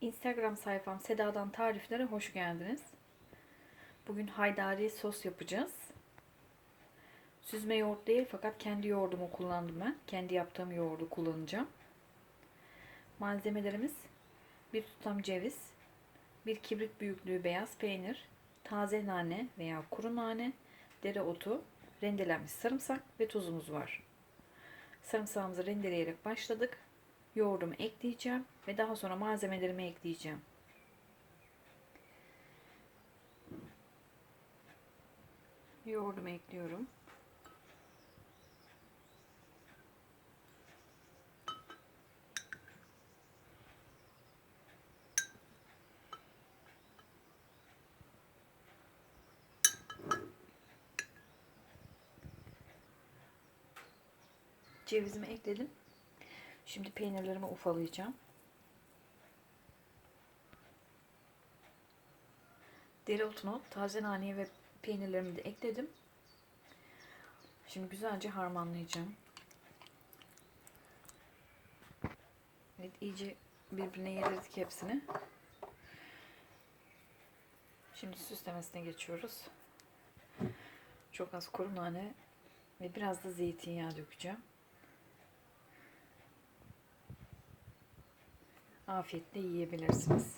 Instagram sayfam Seda'dan Tariflere hoş geldiniz. Bugün haydari sos yapacağız. Süzme yoğurt değil fakat kendi yoğurdumu kullandım ben. Kendi yaptığım yoğurdu kullanacağım. Malzemelerimiz bir tutam ceviz, bir kibrit büyüklüğü beyaz peynir, taze nane veya kuru nane, dereotu, rendelenmiş sarımsak ve tuzumuz var. Sarımsağımızı rendeleyerek başladık. Yoğurdumu ekleyeceğim ve daha sonra malzemelerimi ekleyeceğim. Yoğurdumu ekliyorum. Cevizimi ekledim. Şimdi peynirlerimi ufalayacağım. Dereotunu, taze naneyi ve peynirlerimi de ekledim. Şimdi güzelce harmanlayacağım. Evet, iyice birbirine yedirdik hepsini. Şimdi süslemesine geçiyoruz. Çok az kuru nane ve biraz da zeytinyağı dökeceğim. Afiyetle yiyebilirsiniz.